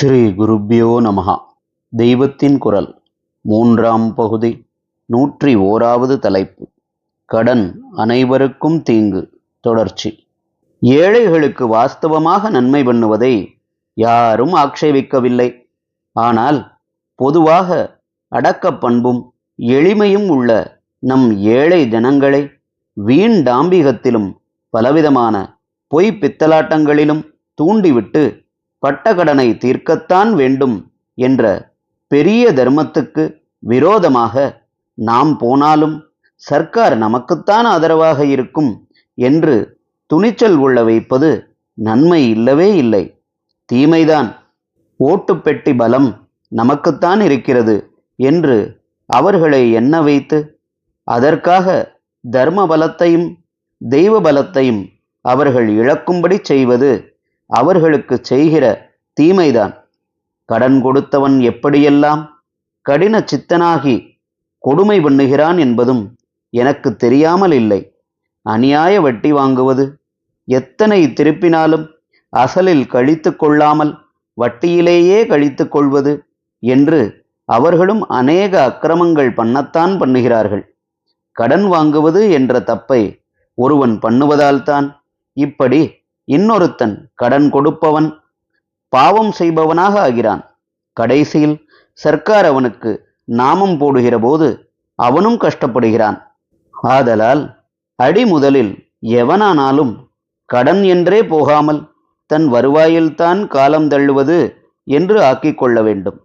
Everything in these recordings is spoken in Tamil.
ஸ்ரீ குருப்பியோ நமஹா. தெய்வத்தின் குரல் மூன்றாம் பகுதி நூற்றி ஓராவது தலைப்பு கடன் அனைவருக்கும் தீங்கு தொடர்ச்சி. ஏழைகளுக்கு வாஸ்தவமாக நன்மை பண்ணுவதை யாரும் ஆக்ஷேபிக்கவில்லை ஆனால் பொதுவாக அடக்கப் பண்பும் எளிமையும் உள்ள நம் ஏழை ஜனங்களை வீண் டாம்பிகத்திலும் பலவிதமான பொய் பித்தலாட்டங்களிலும் தூண்டிவிட்டு பட்ட கடனை தீர்க்கத்தான் வேண்டும் என்ற பெரிய தர்மத்துக்கு விரோதமாக நாம் போனாலும் சர்க்கார் நமக்குத்தான் ஆதரவாக இருக்கும் என்று துணிச்சல் உள்ள வைப்பது நன்மை இல்லவே இல்லை. தீமைதான். ஓட்டுப்பெட்டி பலம் நமக்குத்தான் இருக்கிறது என்று அவர்களை எண்ண வைத்து அதற்காக தர்ம பலத்தையும் தெய்வ பலத்தையும் அவர்கள் இழக்கும்படி செய்வது அவர்களுக்கு செய்கிற தீமைதான். கடன் கொடுத்தவன் எப்படியெல்லாம் கடின சித்தனாகி கொடுமை பண்ணுகிறான் என்பதும் எனக்கு தெரியாமல் இல்லை. அநியாய வட்டி வாங்குவது எத்தனை திருப்பினாலும் அசலில் கழித்து கொள்ளாமல் வட்டியிலேயே கழித்து கொள்வது என்று அவர்களும் அநேக அக்கிரமங்கள் பண்ணத்தான் பண்ணுகிறார்கள். கடன் வாங்குவது என்ற தப்பை ஒருவன் பண்ணுவதால்தான் இப்படி இன்னொருத்தன் கடன் கொடுப்பவன் பாவம் செய்பவனாக ஆகிறான். கடைசியில் சர்க்கார் அவனுக்கு நாமம் போடுகிற போது அவனும் கஷ்டப்படுகிறான். ஆதலால் அடி முதலில் எவனானாலும் கடன் என்றே போகாமல் தன் வருவாயில்தான் காலம் தள்ளுவது என்று ஆக்கிக் கொள்ள வேண்டும்.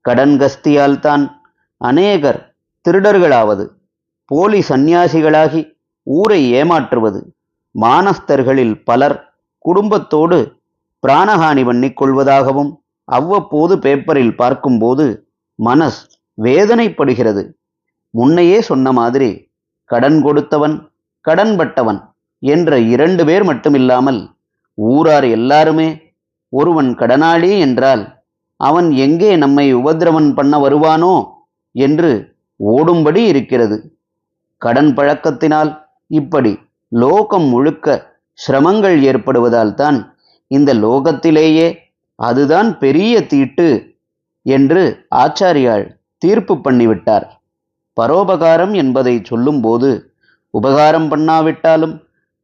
கடன் கஸ்தியால்தான் அநேகர் திருடர்களாவது போலி சந்நியாசிகளாகி ஊரை ஏமாற்றுவது. மானஸ்தர்களில் பலர் குடும்பத்தோடு பிராணஹானி பண்ணி கொள்வதாகவும் அவ்வப்போது பேப்பரில் பார்க்கும்போது மனஸ் வேதனைப்படுகிறது. முன்னையே சொன்ன மாதிரி கடன் கொடுத்தவன் கடன்பட்டவன் என்ற இரண்டு பேர் மட்டுமில்லாமல் ஊரார் எல்லாருமே ஒருவன் கடனாளி என்றால் அவன் எங்கே நம்மை உபதிரவன் பண்ண வருவானோ என்று ஓடும்படி இருக்கிறது. கடன் பழக்கத்தினால் இப்படி லோகம் முழுக்க சிரமங்கள் ஏற்படுவதால் தான் இந்த லோகத்திலேயே அதுதான் பெரிய தீட்டு என்று ஆச்சாரியால் தீர்ப்பு பண்ணிவிட்டார். பரோபகாரம் என்பதை சொல்லும்போது உபகாரம் பண்ணாவிட்டாலும்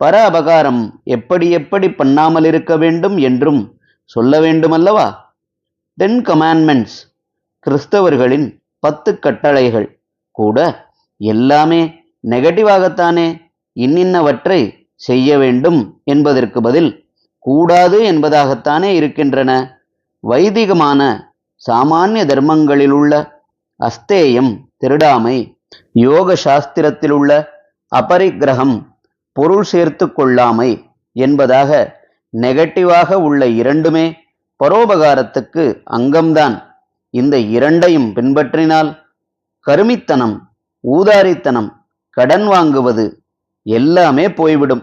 பர அபகாரம் எப்படி எப்படி பண்ணாமல் இருக்க வேண்டும் என்றும் சொல்ல வேண்டுமல்லவா? டென் கமாண்ட்மெண்ட்ஸ் கிறிஸ்தவர்களின் பத்து கட்டளைகள் கூட எல்லாமே நெகட்டிவாகத்தானே இன்னின்னவற்றை செய்ய வேண்டும் என்பதற்கு பதில் கூடாது என்பதாகத்தானே இருக்கின்றன. வைதிகமான சாமானிய தர்மங்களிலுள்ள அஸ்தேயம் திருடாமை யோக சாஸ்திரத்திலுள்ள அபரிக்கிரகம் பொருள் சேர்த்து கொள்ளாமை என்பதாக நெகட்டிவாக உள்ள இரண்டுமே பரோபகாரத்துக்கு அங்கம்தான். இந்த இரண்டையும் பின்பற்றினால் கருமித்தனம் ஊதாரித்தனம் கடன் வாங்குவது எல்லாமே போய்விடும்.